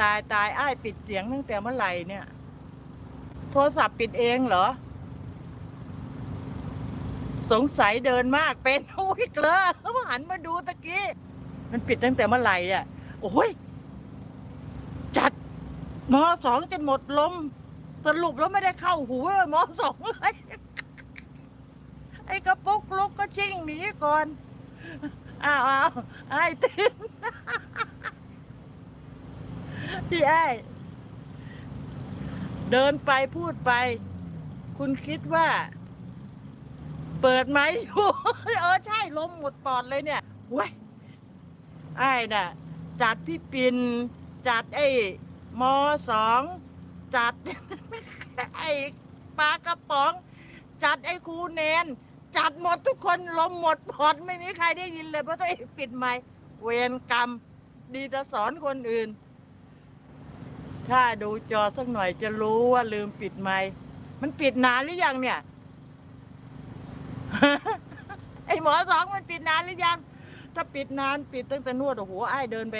ตายตายไอ้ปิดเสียงตั้งแต่เมื่อไหร่เนี่ย โทรศัพท์ปิดเองเหรอ สงสัยเดินมากเป็นโอ้ยเกลอเขาหันมาดูตะกี้ มันปิดตั้งแต่เมื่อไหร่อะโอ้ยจัดมสองจนหมดลม สรุปแล้วไม่ได้เข้าหูเว้ยมสองเลยไอ้กระปุกลุกก็ชิ่งหนีก่อนอ้าวอ้าวไอ้ตื่น พี่ไอ้เดินไปพูดไป คุณคิดว่า เปิดไหมอยู่เออใช่ลมหมดปอดเลยเนี่ยเว้ยไอ้น่ะ จัดพี่ปิน จัดไอ้มสองจัด ไอ้ปลากระป๋อง จัดไอ้ครูแนน จัดหมดทุกคนลมหมดปอดไม่มีใครได้ยินเลยเพราะตัวเองปิดไมค์เวรกรรม ดีจะสอนคนอื่น ถ้าดูจอสักหน่อยจะรู้ว่าลืมปิดไมค์มันปิดนานหรือยังเนี่ย ไอหมอสองมันปิดนานหรือยัง ถ้าปิดนานปิดตั้งแต่นวดโอ้โหไอ้เดินไป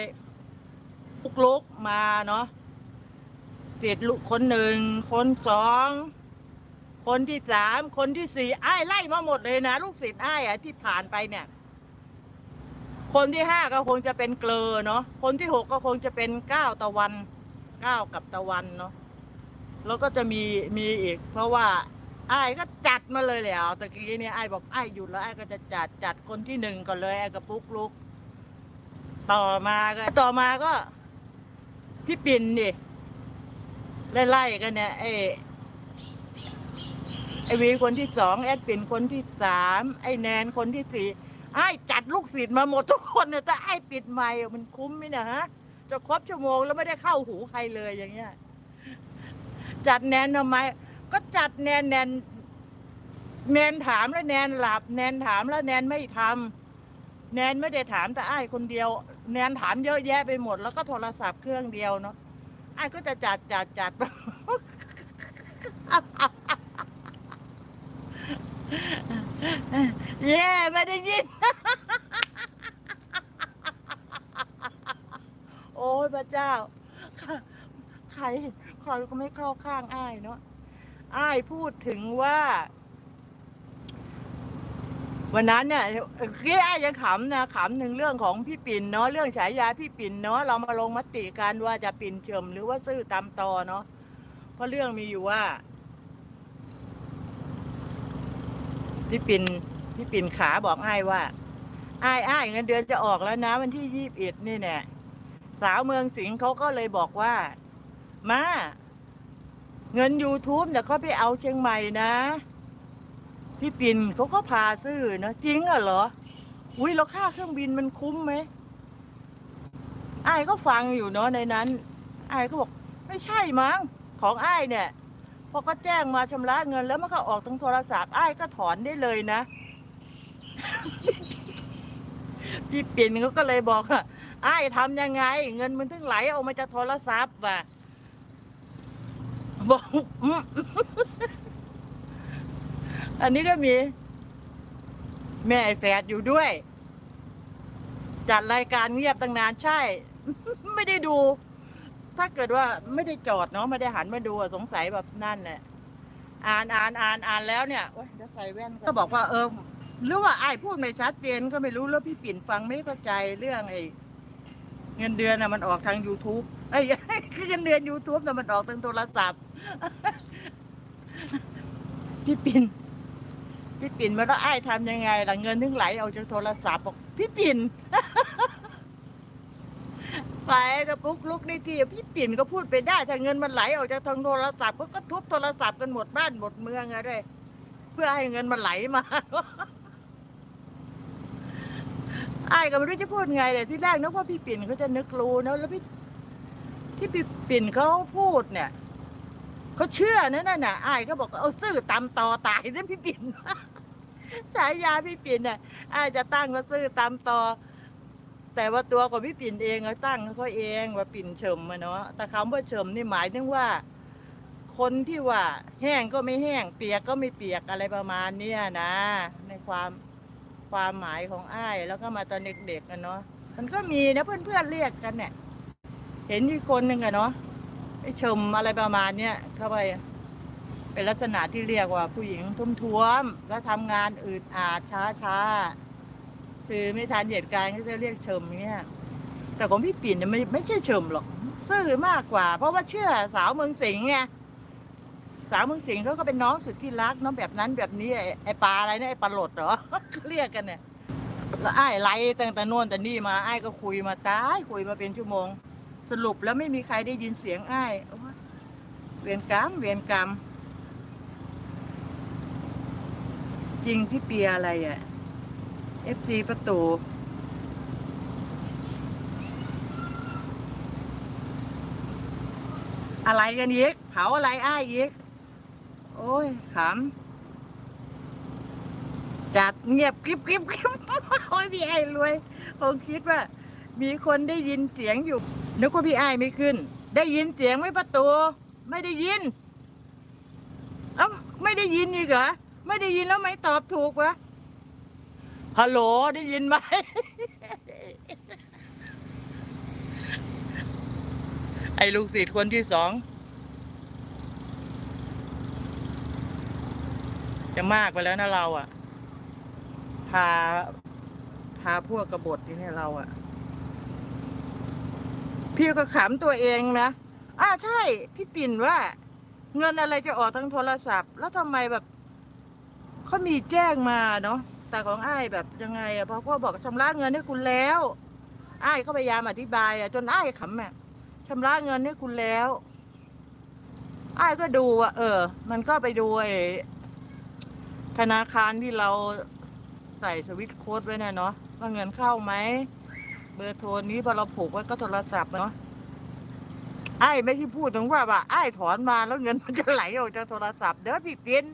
ลุกลุกมาเนาะติดลุกคนหนึ่งคนสองคนที่สามคนที่สี่ไอ้ไล่มาหมดเลยนะลูกศิษย์ไอ้อะที่ผ่านไปเนี่ย คนที่ห้าก็คงจะเป็นเกลอเนาะคนที่หกก็คงจะเป็นก้าวตะวัน ก้าวกับตะวันเนาะแล้วก็จะมีมีอีก เพราะว่าไอ้ก็จัดมาเลยแล้วตะกี้เนี่ยไอ้บอกไอ้หยุดแล้วไอ้ก็จะจัดจัดคนที่หนึ่งก่อนเลยไอ้กระปุกลุก ต่อมาก็ต่อมาก็พี่ปิ่นดิไล่ๆกันเนี่ยไอ้ไอ้วีคนที่สองแอดปิ่นคนที่สามไอ้แนนคนที่สี่ไอ้จัดลูกศิษย์มาหมดทุกคนเนี่ยแต่ไอ้ปิดไมค์มันคุ้มไหมเนี่ยฮะ จะครบชั่วโมงแล้วไม่ได้เข้าหูใครเลยอย่างเงี้ย จัดแนนทำไม ก็จัดแนนแนนแนนถามแล้วแนนหลับ แนนถามแล้วแนนไม่ทำแนนไม่ได้ถามแต่ไอ้ายคนเดียว แนนถามเยอะแยะไปหมด แล้วก็โทรศัพท์เครื่องเดียวเนาะไอ้ายก็จะจัดจัดจัดเย่ไม่ได้ยิน โอ้ย พระเจ้าใครใครก็ไม่เข้าข้างอ้ายเนาะอ้ายพูดถึงว่า วันนั้นเนี่ยกี้อ้ายยังขำนะขำหนึ่งเรื่องของพี่ปิ่นเนาะเรื่องฉายาพี่ปิ่นเนาะเรามาลงมติกันว่าจะปิ่นเฉิมหรือว่าซื่อตามตอเนาะเพราะเรื่องมีอยู่ว่า พี่ปิ่นพี่ปิ่นขาบอกอ้ายว่าอ้ายอ้ายเงินเดือนจะออกแล้วนะ วันที่ยี่สิบเอ็ดนี่เนี่ย สาวเมืองสิงห์เขาก็เลยบอกว่า มาเงิน YouTube เดี๋ยวเขาไปเอาเชียงใหม่นะ พี่ปิ่นเขาก็พาซื้อนะจริงอะเหรอ อุ้ยแล้วค่าเครื่องบินมันคุ้มไหมไอ้ก็ฟังอยู่เนาะในนั้นไอ้ก็บอก ไม่ใช่มั้งของไอ้เนี่ยพอก็แจ้งมาชำระเงินแล้วมันก็ออกทางโทรศัพท์ไอ้ก็ถอนได้เลยนะ พี่ปิ่นเขาก็เลยบอกว่า ไอ้ทำยังไง เงินมันถึงไหลออกมาจากโทรศัพท์ว่ะบอกอันนี้ก็มี แม่ไอ้แฝดอยู่ด้วย จัดรายการเงียบตั้งนานใช่ ไม่ได้ดู ถ้าเกิดว่าไม่ได้จอดเนาะไม่ได้หันมาดูสงสัยแบบนั่นแหละอ่านอ่านอ่านอ่านแล้วเนี่ยโอ๊ยเดี๋ยวใส่แว่นก็บอกว่าเออหรือว่าไอ้พูดไม่ชัดเจนก็ไม่รู้แล้วพี่ปิ่นฟังไม่เข้าใจเรื่องไอ้ เงินเดือนนะมันออกทาง YouTube เอ้ยเงินเดือน YouTube นะมันออกทางโทรศัพท์ พี่ปิ่นพี่ปิ่นมาแล้วไอ้ทำยังไงล่ะเงินถึงไหลออกจากโทรศัพท์บอกพี่ปิ่นไปกระปุกลุกในที่พี่ปิ่นก็พูดไปได้ ถ้าเงินมันไหลออกจากทางโทรศัพท์ก็ก็ทุบโทรศัพท์กันหมดบ้านหมดเมืองอะไรเพื่อให้เงินมันไหลมา อ้ายก็ไม่รู้จะพูดไงเลยที่แรกนึกว่าพี่ปิ่นเขาจะนึกรู้เนอะแล้วพี่ที่พี่ปิ่นเขาพูดเนี่ยเขาเชื่อนะนั่นน่ะไอ้ายก็บอกเอาซื่อตำตอตายซะพี่ปิ่นฉายาพี่ปิ่นน่ะไอ้ายจะตั้งว่าซื่อตำตอแต่ว่าตัวของพี่ปิ่นเองเขาตั้งเขาเองว่าปิ่นเฉิมอะเนาะแต่คำว่าเฉิมนี่หมายถึงว่า คนที่ว่า แห้งก็ไม่แห้ง เปียกก็ไม่เปียกอะไรประมาณเนี้ยนะ ในความ ความหมายของอ้าย แล้วก็มาตอนเด็กๆกันเนาะมันก็มีนะเพื่อนๆเรียกกันเนี่ยเห็นอีคนหนึ่งอะเนาะไอ้ชมอะไรประมาณเนี้ยเข้าไปเป็นลักษณะที่เรียกว่าผู้หญิงทุ่มท้วม แล้วทำงานอืดอาดช้าช้าคือไม่ทันเหตุการณ์ก็จะเรียกชมเงี้ยแต่ของพี่ปิ่นเนี่ยไม่ไม่ใช่ชมหรอกซื่อมากกว่า เพราะว่าเชื่อสาวเมืองสิงห์ไง สาวเมืองสิงห์เขาก็เป็นน้องสุดที่รักน้องแบบนั้นแบบนี้ไอ้ไอปลาอะไรเนี่ยไอ้ปลาหลดเหรอ เขาเรียกกันเนี่ยแล้วไอ้ไล่ตั้งแต่โน่นแต่นี่มาไอ้ก็คุยมาตายคุยมาเป็นชั่วโมง สรุปแล้วไม่มีใครได้ยินเสียงไอ้เวียนกรรมเวียนกรรมจริงพี่เปียอะไรอะ FG ประตูอะไรกันอีกเผาอะไรอ้ายอีก โอ้ยขำจัดเงียบกริบกริบกริบโอ้ยพี่ไอ้รวยคงคิดว่า มีคนได้ยินเสียงอยู่นึกว่าพี่ไอ้ไม่ขึ้น ได้ยินเสียงไหมประตู ไม่ได้ยิน เอ้าไม่ได้ยินอีกเหรอไม่ได้ยินแล้วไม่ตอบถูกวะฮัลโหลได้ยินไหมไอ้ลูกศิษย์คนที่สอง จะมากไปแล้วนะเราอะ พา พาพวกกบฏที่นี่เราอะ พี่ก็ขำตัวเองนะอ่าใช่ พี่ปิ่นว่า เงินอะไรจะออกทางโทรศัพท์ แล้วทำไมแบบเขามีแจ้งมาเนาะแต่ของไอ้แบบยังไงอะพราะพ่อบอกชำระเงินให้คุณแล้วไอ้ก็พยายามอธิบายอะจนไอ้ขำอะชำระเงินให้คุณแล้วไอ้ก็ดูอะเออ มันก็ไปดูไอ้ ธนาคารที่เราใส่สวิตช์โค้ดไว้น่ะเนาะว่าเงินเข้าไหมเบอร์โทรนี้พอเราผูกไว้ก็โทรศัพท์เนาะไอ้ายไม่ใช่พูดถึงว่าว่าไอ้ายถอนมาแล้วเงินมันจะไหลออกจากโทรศัพท์เด้อพี่ปิ่น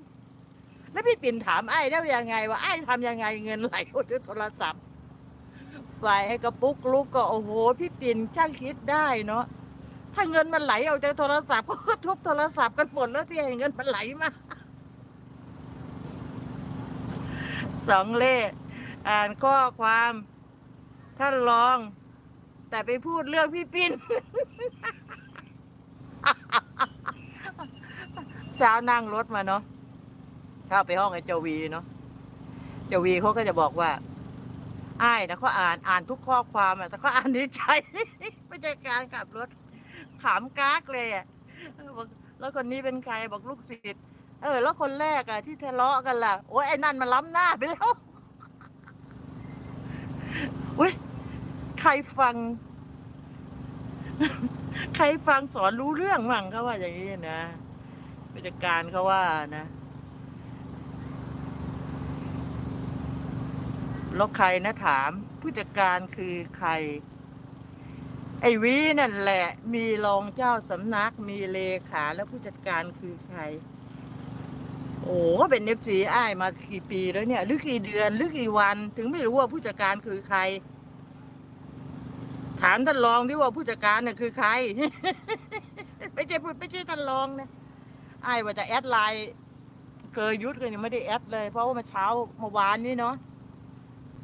แล้วพี่ปิ่นถามไอ้ายได้ยังไง ว่าไอ้ายทำยังไงเงินไหลออกจากโทรศัพท์ฝ่ายไอ้กระปุกลูกก็โอ้โห พี่ปิ่นช่างคิดได้เนาะถ้าเงินมันไหลออกจากโทรศัพท์ก็ทุบโทรศัพท์กันหมดแล้วที่ให้เงินมันไหลมา สองเล่อ่านข้อความท่านรอง แต่ไปพูดเรื่องพี่ปิ้นเช้านั่งรถมาเนาะเข้าไปห้องไอ้เจวีเนาะเจวีเขาก็จะบอกว่าอ้ายนะเขาอ่านอ่านทุกข้อความอะแต่เขาอ่านในใจไม่ใช่การขับรถขำกากเลยอะบอกแล้วคนนี้เป็นใครบอกลูกศิษย์ เออ แล้วคนแรกอะที่ทะเลาะกันล่ะโอ้ยไอ้นั่นมันล้ำหน้าไปแล้วเว้ยใครฟัง ใครฟังสอนรู้เรื่องมั่งเขาว่าอย่างนี้นะผู้จัดการเขาว่านะแล้วใครนะถาม ผู้จัดการคือใคร ไอ้วีนั่นแหละ มีรองเจ้าสำนัก มีเลขา แล้วผู้จัดการคือใคร โอ้ก็เป็นเอฟซีอ้ายมากี่ปีแล้วเนี่ย หรือกี่เดือน หรือกี่วัน ถึงไม่รู้ว่าผู้จัดการคือใคร ถามท่านรองที่ว่าผู้จัดการเนี่ยคือใคร ไม่ใช่ไม่ใช่ท่านรองนะไอ้ายว่าจะแอดไลน์เกยยุทธก็ยังไม่ได้แอดเลย เพราะว่ามื่อเช้าเมื่อวานนี้เนาะ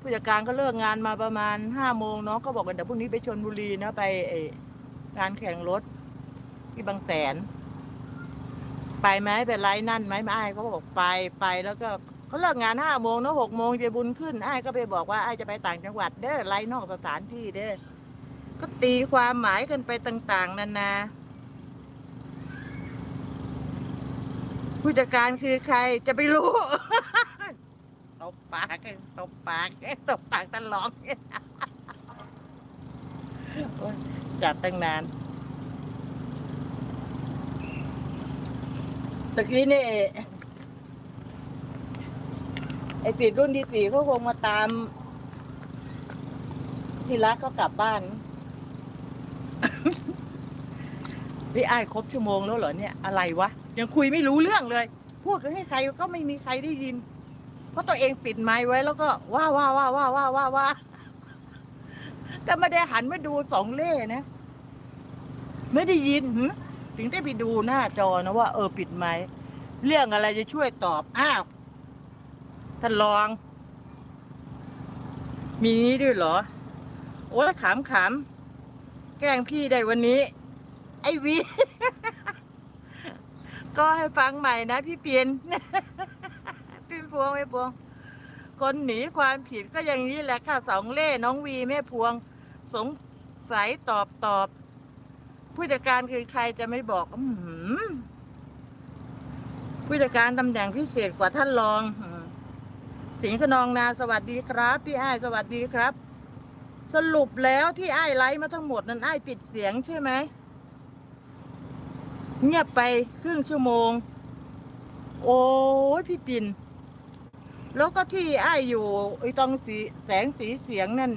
ผู้จัดการก็เลิกงานมาประมาณห้าโมงเนาะก็บอกกันเดี๋ยวพรุ่งนี้ไปชนบุรีนะไปงานแข่งรถที่บางแสน ไปไหมไปไลน์นั่นไหมไม่ไอ้ายเขาบอกไปไปแล้วก็เขาเลิกงานห้าโมงเนาะหกโมงจะบุญขึ้นไอ้ายก็ไปบอกว่าไอ้ายจะไปต่างจังหวัดเด้อไลน์นอกสถานที่เด้อก็ตีความหมายกันไปต่าง ๆนานาผู้จัดการคือใครจะไปรู้ตบปากตบปากตบปากตลอดจัดตั้งนาน ตะกี้นี่ไอ้ติดรุ่นที่สี่เขาคงมาตาม ที่รักเขากลับบ้าน พี่ไอ้ายครบชั่วโมงแล้วเหรอเนี่ย อะไรวะ ยังคุยไม่รู้เรื่องเลย พูดให้ใครก็ไม่มีใครได้ยิน เพราะตัวเองปิดไมค์ไว้แล้วก็ว้าว้าว้าว้าว้าว้าว้าแต่ไม่ได้หันมาดูสองเล่นะ ไม่ได้ยินหึ ถึงได้ไปดูหน้าจอนะว่าเออปิดไหม เรื่องอะไรจะช่วยตอบ อ้าว ท่านรอง มีนี้ด้วยเหรอ โอ้ยขำขำแกล้งพี่ได้วันนี้ ไอวี ก็ให้ฟังใหม่นะพี่เปียนพี่พวงไม่พวง คนหนีความผิดก็อย่างนี้แหละค่ะสองเล่น้องวีแม่พวง สงสัยตอบตอบ ผู้จัดการคือใครจะไม่บอกออหือผู้จัดการตำแหน่งพิเศษกว่าท่านรอง สิงห์ขนองนาสวัสดีครับ พี่อ้ายสวัสดีครับ สรุปแล้วที่อ้ายไลฟ์มาทั้งหมดนั้นอ้ายปิดเสียงใช่ไหมเงียบไปครึ่งชั่วโมง โอ้ยพี่ปิน แล้วก็ที่อ้ายอยู่ไอ้ตรงสีแสงสีเสียงนั่น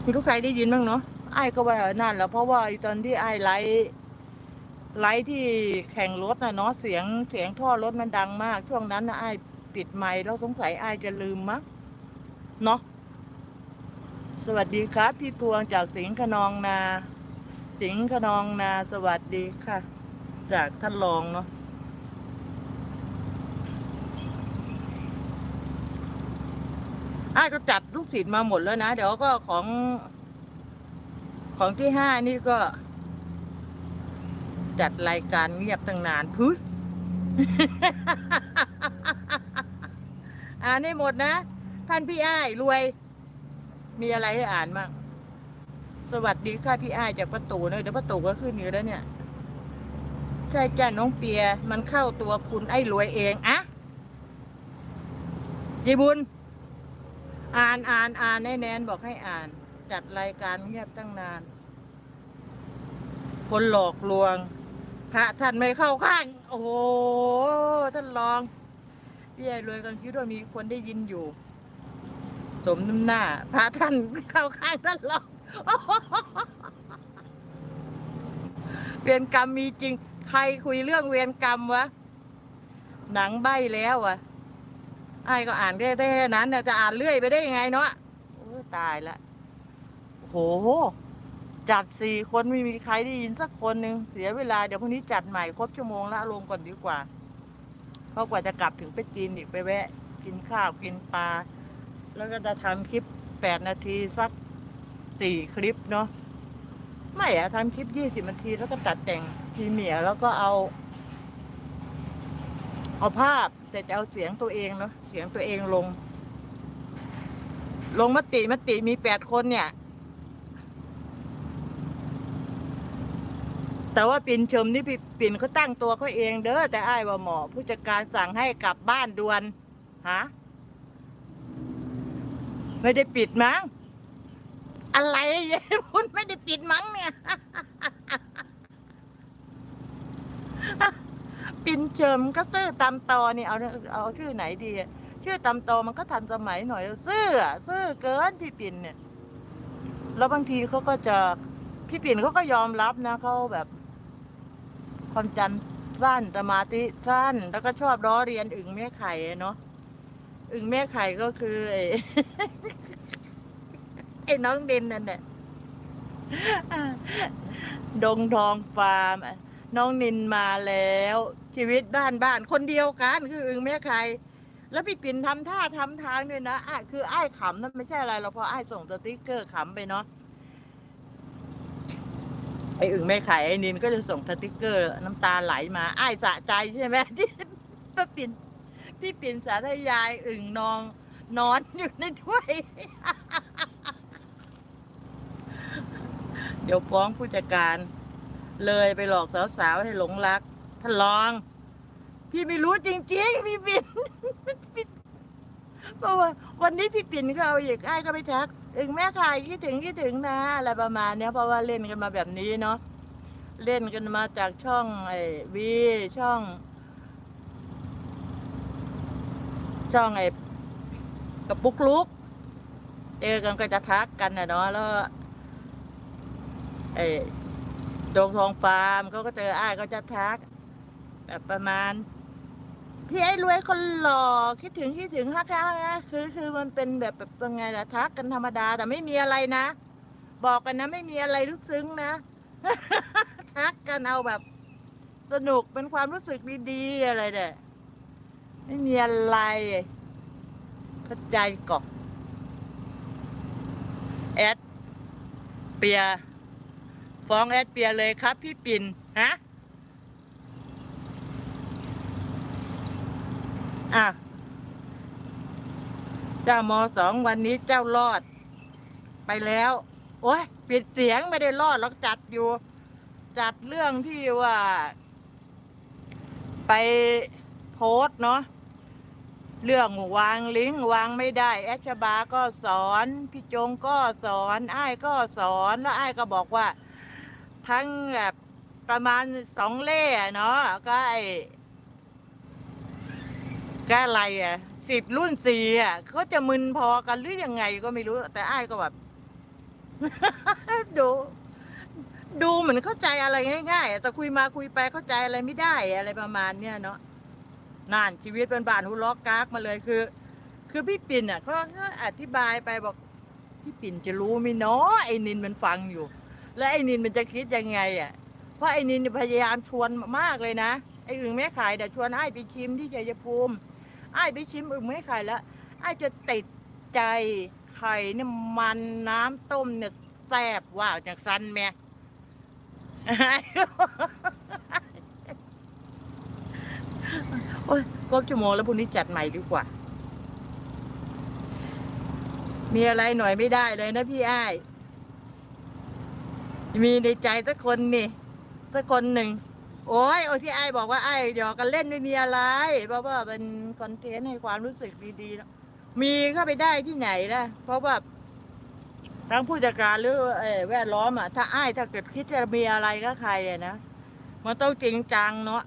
ไม่รู้ใครได้ยินบ้างเนาะ ไอ้ก็ว่านั่นแหล้วเพราะว่าตอนที่ไอ้ไลฟ์ไลฟ์ที่แข่งรถนะเนาะเสียงเสียงท่อรถมันดังมาก ช่วงนั้นนะไอ้ปิดไมค์แล้วสงสัยไอ้จะลืมมั้งเนาะสวัสดีครับ พี่พวงจากสิงห์ขนองนา สิงห์ขนองนา สวัสดีค่ะ จากท่านรองเนาะอ้าก็จัดลูกศิษย์มาหมดแล้วนะ เดี๋ยวก็ของ ของที่ห้านี่ก็ จัดรายการเงียบตั้งนานพึ่อ่านให้หมดนะ ท่านพี่อ้ายรวย มีอะไรให้อ่านบ้างสวัสดีค่ะพี่อ้ายจากประตูนะเดี๋ยวประตูก็ขึ้นอยู่แล้วเนี่ยใช่จ้าน้องเปีย มันเข้าตัวคุณไอ้รวยเองอะยีบุญ อ่านอ่านอ่านแน่แนนบอกให้อ่าน จัดรายการเงียบตั้งนาน คนหลอกลวง พระท่านไม่เข้าข้าง โอ้โห ท่านรองพี่ไอ้รวยกันคิดว่ามีคนได้ยินอยู่ สมน้ำหน้า พระท่านเข้าข้างท่านรองเวรกรรมมีจริง ใครคุยเรื่องเวรกรรมวะ หนังใบแล้วอะไอ้ก็อ่านแค่แค่นั้นจะอ่านเรื่อยไปได้ยังไงเนาะตายละ โอ้โห จัดสี่คนไม่มีใครได้ยินสักคนหนึ่งเสียเวลาเดี๋ยวพรุ่งนี้จัดใหม่ครบชั่วโมงละลงก่อนดีกว่าเพราะกว่าจะกลับถึงไปจีนอีกไปแวะ กินข้าวกินปลาแล้วก็จะทำคลิปแปดนาทีสักสี่คลิปเนาะไม่อะทำคลิปยี่สิบนาทีแล้วก็ตัดแต่งพรีเมียแล้วก็เอา เอาภาพแต่จะเอาเสียงตัวเองเนาะเสียงตัวเองลง ลงมติมติมีแปดคนเนี่ย แต่ว่าปิ่นชมนี่ปิปิ่นเขาตั้งตัวเขาเองเด้อแต่อ้ายว่าหมอ ผู้จัดการสั่งให้กลับบ้านด่วนฮะไม่ได้ปิดมั้งอะไรยายพุนไม่ได้ปิดมั้งเนี่ยปินเฉิมก็ซื่อตามตอนี่เอาเอาชื่อไหนดีชื่อตามตอมันก็ทันสมัยหน่อยซื่อซื่อเกินพี่ปินเนี่ย แล้วบางทีเขาก็จะพี่ปิ่นเขาก็ยอมรับนะเขาแบบ ความจำสั้นสมาธิสั้น แล้วก็ชอบล้อเรียนอึ่งแม่ไข่เนาะอึ่งแม่ไข่ก็คือไอ้น้องเดนนั่นแหละดงทองฟาร์มน้องนินมาแล้ว ชีวิตบ้านบ้านคนเดียวกัน คืออึ่งแม่ไข่แล้วพี่ปิ่นทำท่าทำทางด้วยนะอะคืออ้ายขำนั่นไม่ใช่อะไรเราเพราะอ้ายส่งสติ๊กเกอร์ขำไปเนาะ ไอ้อึ่งแม่ไข่ไอ้นินก็จะส่งสติกเกอร์ น้ำตาไหลมาอ้ายสะใจใช่ไหมที่พี่ปิ่นพี่ปิ่นสาธยายอึ่งนอง นอนอยู่ในถ้วย เดี๋ยวฟ้องผู้จัดการ เลยไปหลอกสาวๆให้หลงรักท่านรอง พี่ไม่รู้จริง ๆ พี่ปิ่นเพราะว่าวันนี้พี่ปิ่นก็เอาอีกไอ้ายก็ไปทัก อึงแม่ขายคิดถึงคิดถึงนะอะไรประมาณเนี้ยเพราะว่าเล่นกันมาแบบนี้เนาะเล่นกันมาจากช่องไอ้วีช่อง ช่องไอ้กระปุกลุกเจอกันก็จะทักกันนะเนาะแล้วไอ้ดงทองฟาร์มเขาก็เจออ้ายก็จะทัก แบบประมาณ พี่ไอ้รวยคนหล่อคิดถึงคิดถึงฮักฮักฮักคือคือมันเป็นแบบแบบยังไงล่ะทักกันธรรมดาแต่ไม่มีอะไรนะ บอกกันนะไม่มีอะไรลึกซึ้งนะทักกันเอาแบบ สนุกเป็นความรู้สึกดีๆอะไรเนี่ยไม่มีอะไรเข้าใจก่อนแอดเปีย ฟ้องแอดเปียเลยครับ พี่ปิ่นฮะ อะ เจ้ามสองวันนี้เจ้ารอด ไปแล้ว โอ้ยปิดเสียงไม่ได้รอดหรอกจัดอยู่ จัดเรื่องที่ว่า ไปโพสเนาะเรื่องวางลิงก์วางไม่ได้ แอชบาก็สอน พี่จงก็สอนอ้ายก็สอนแล้วอ้ายก็บอกว่า ทั้งแบบประมาณสองเล่เนาะก็ไอ ก็อะไรอะสิบรุ่นสี่อะเขาจะมึนพอกันหรือยังไงก็ไม่รู้ แต่อ้ายก็แบบ ดู ดูเหมือนเข้าใจอะไรง่ายๆแต่คุยมาคุยไปเข้าใจอะไรไม่ได้อะไรประมาณเนี้ยเนาะนานชีวิตเป็นบานหุล็อกกากมาเลยคือ คือพี่ปิ่นอะเขาอธิบายไปบอกพี่ปิ่นจะรู้ไหมเนาะไอ้นินมันฟังอยู่ แล้วไอ้นินมันจะคิดยังไงอะ เพราะไอ้นินพยายามชวนมากเลยนะไอ้อึ่งแม่ขายเดี๋ยวชวนไอ้ไปชิมที่ชัยภูมิ ไอ้ไปชิมอึ่งแม่ไขายแล้วไอ้จะติดใจไข่เนี่ยมันน้ำต้มเนี่ยแซ่บว่าวจากซันแม่โอ้ยครบชั่วโมงแล้วพรุ่งนี้จัดใหม่ดีกว่า มีอะไรหน่อยไม่ได้เลยนะพี่ไอ้มีในใจสักคนนี่สักคนหนึ่ง โอ้ยโอ้ที่ไอ้บอกว่าไอ้ายหยอกกันเล่นไม่มีอะไรเพราะว่าเป็นคอนเทนต์ให้ความรู้สึกดีๆเนอะมีเข้าไปได้ที่ไหนนะเพราะว่าทั้งผู้จัดการหรือเอ่อแวดล้อมอะถ้าไอ้ายถ้าเกิดคิดจะมีอะไรก็ใครอะนะมันต้องจริงจังเนาะ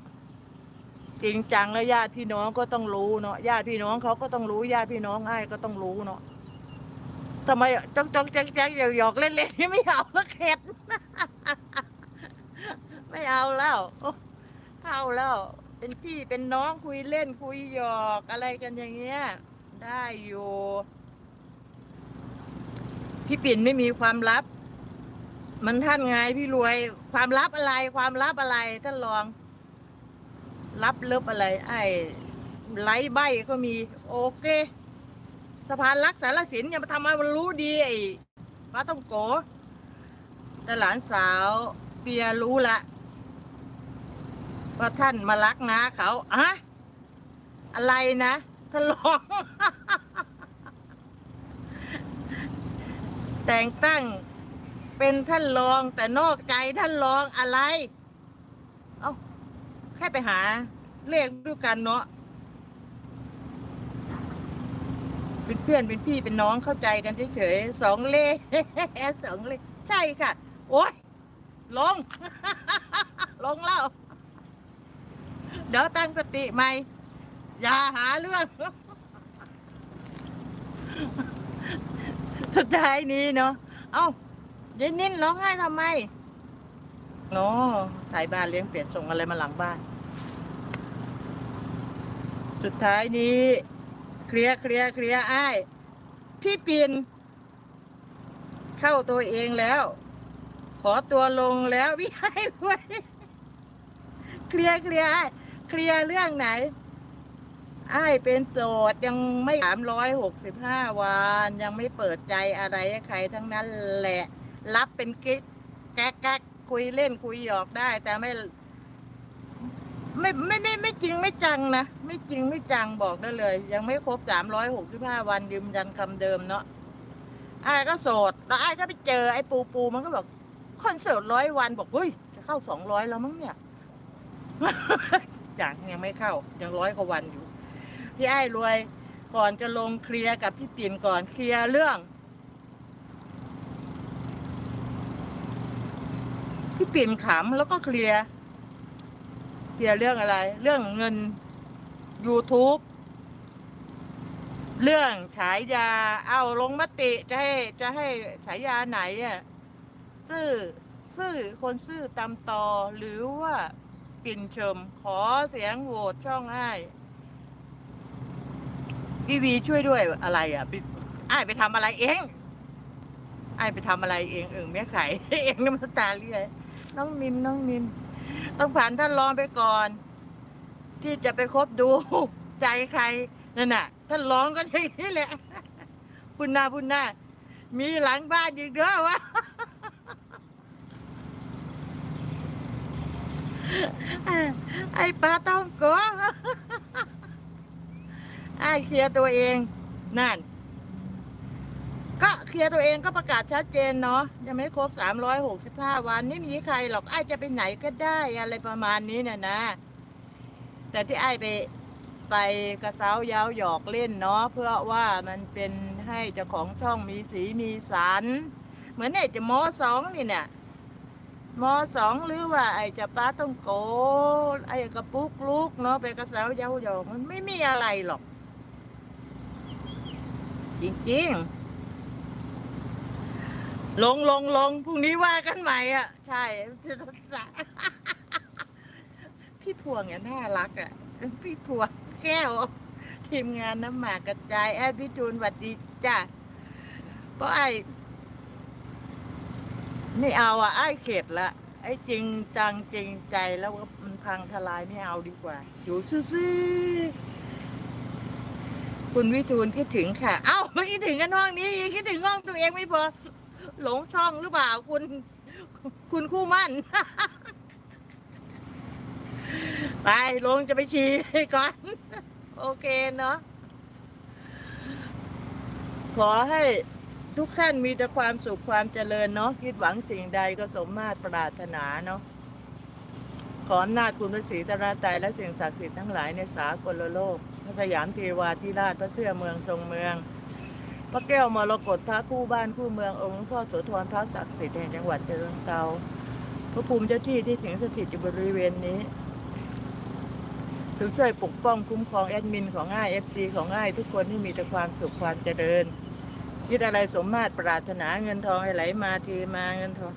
จริงจังแล้วญาติพี่น้องก็ต้องรู้เนาะญาติพี่น้องเขาก็ต้องรู้ญาติพี่น้องไอ้ายก็ต้องรู้เนาะทำไมจ้องจ้องแจ๊กแจ๊กหยอกๆเล่นๆนี่ไม่เอาละเข็ด ไม่เอาแล้วโอ๊ะเข้าแล้ว เป็นพี่เป็นน้องคุยเล่นคุยหยอกอะไรกันอย่างเงี้ย ได้อยู่ พี่ปิ่นไม่มีความลับ มันท่านไงพี่รวย ความลับอะไร ความลับอะไรท่านลอง ลับเลิบอะไร ไอ้ไล่ใบก็มี โอเคสะพานรักสารสินอย่ามาทำให้มันรู้ดีไอ้ป้าต้องโกแต่หลานสาวเปียรู้ละ ว่าท่านมารักนะเขาอะอะไรนะท่านรอง แต่งตั้งเป็นท่านรองแต่นอกใจท่านรองอะไร เอ้าแค่ไปหาเลขด้วยกันเนาะเป็นเพื่อนเป็นพี่เป็นน้องเข้าใจกันเฉยๆสองเลขสองเลขใช่ค่ะ โอ๊ยลงลงแล้ว เดี๋ยวตั้งสติใหม่ อย่าหาเรื่อง สุดท้ายนี้เนาะ เอ้าเย็นนินร้องไห้ทำไมเนาะถ่ายบ้านเลี้ยงเป็ดส่งอะไรมาหลังบ้าน สุดท้ายนี้ เคลียร์เคลียร์เคลียร์ไอ้ายพี่ปินเข้าตัวเองแล้ว ขอตัวลงแล้วพี่ให้ด้วย เคลียร์เคลียร์อ้เคลียร์เรื่องไหนไอ้เป็นโจทย์ยังไม่สามร้อยหกสิบห้าวัน ยังไม่เปิดใจอะไรใครทั้งนั้นแหละ รับเป็นกิ๊กแก๊กแก๊กคุยเล่นคุยหยอกได้ แต่ไม่ไม่ไม่ไม่ไม่จริงไม่จังนะ ไม่จริงไม่จังบอกได้เลย ยังไม่ครบสามร้อยหกสิบห้าวันยืมยันคำเดิมเนาะไอ้ก็โสด แล้วไอ้ก็ไปเจอไอ้ปูปูมันก็บอกคอนเสิร์ตร้อยวันบอกเฮ้ยจะเข้าสองร้อยแล้วมั้งเนี่ย จากยังไม่เข้า ยังร้อยกว่าวันอยู่ พี่ไอ้รวยก่อนจะลงเคลียร์กับพี่ปิ่นก่อนเคลียร์เรื่อง พี่ปิ่นขำแล้วก็เคลียร์เคลียร์เรื่องอะไร เรื่องเงิน YouTube เรื่องฉายา เอาลงมติจะให้จะให้ฉายาไหนอะซื่อซื่อคนซื่อตามตอหรือว่า ปิ่นชม ขอเสียงโหวตช่องอ้ายพี่วีช่วยด้วยอะไรอะพี่อ้ายไปทำอะไรเองอ้ายไปทำอะไรเองเออแม่ไข่ เองน้ำตาเรียน้องนินน้องนินต้องผ่านท่านรองไปก่อน ที่จะไปคบดู ใจใครนั่นน่ะ ท่านรองก็อย่างนี้แหละ พุนนาพุนนามีหลังบ้านอีกเด้อวะ ไอ้ปลาต้องโกไอ้เคลียร์ตัวเองนั่น ก็เคลียร์ตัวเองก็ประกาศชัดเจนเนาะยังไม่ครบสามร้อยหกสิบห้าวัน ไม่มีใครหรอกไอ้จะไปไหนก็ได้อะไรประมาณนี้น่ะนะ แต่ที่ไอ้ไปไปกระเซ้ายาวหยอกเล่นเนาะเพื่อว่ามันเป็นให้เจ้าของช่องมีสีมีสัน เหมือนไอ้จะมสองนี่เนี่ย มสองหรือว่าไอ้จะป้าต้องโก ไอ้กระปุกลูกเนาะไปกระเซ้ายาหยอกมันไม่มีอะไรหรอก จริงๆ ลงลงลงพรุ่งนี้ว่ากันใหม่อะ ใช่จะสะพี่พวงเนี่ยน่ารักอะ พี่พวงแก้ว ทีมงานน้ำหมากกระจาย แอดพี่จูนหวัดดีจ้ะเพราะไอ้ ไม่เอาอะไอ้เข็ดละไอ้จริงจังจริงใจแล้วก็มันพังทลายไม่เอาดีกว่า อยู่ซื่อๆคุณวิทูลคิดถึงค่ะ เอ้าไม่คิดถึงกันห้องนี้คิดถึงห้องตัวเองไม่พอหลงช่องหรือเปล่าคุณ คุณคู่มั่น ไปลงจะไปฉี่ก่อน โอเคเนาะขอให้ ทุกท่านมีแต่ความสุขความเจริญเนาะคิดหวังสิ่งใดก็สมมาตรปรารถนาเนาะขออำนาจคุณพระศรีตราไตรและสิ่งศักดิ์สิทธิ์ทั้งหลายในสากลโลก พระสยามเทวาธิราชพระเสื้อเมืองทรงเมือง พระแก้วมรกตพระคู่บ้านคู่เมืององค์หลวงพ่อโสธรพระศักดิ์สิทธิ์แห่งจังหวัดเชียงเซาพระภูมิเจ้าที่ที่สิงสถิตอยู่บริเวณนี้ถึงช่วยปกป้องคุ้มครองแอดมินของง่ายเอฟซีของง่ายทุกคนที่มีแต่ความสุขความเจริญ คิดอะไรสมมาตรปรารถนาเงินทองให้ไหลมาทีมาเงินทอง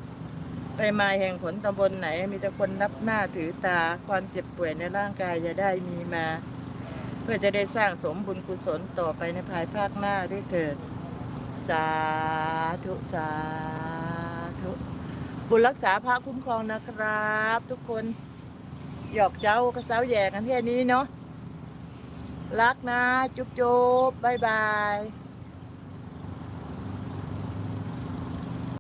ไปมาแห่งผลตำบลไหน มีแต่คนนับหน้าถือตาความเจ็บป่วยในร่างกายจะได้มีมา เพื่อจะได้สร้างสมบุญกุศลต่อไปในภายภาคหน้าด้วยเถิด สาธุ สาธุ บุญรักษาพระคุ้มครองนะครับ ทุกคนหยอกเจ้ากระเซ้าแย่กันแค่นี้เนาะรักนะ จุ๊บจุ๊บบายบาย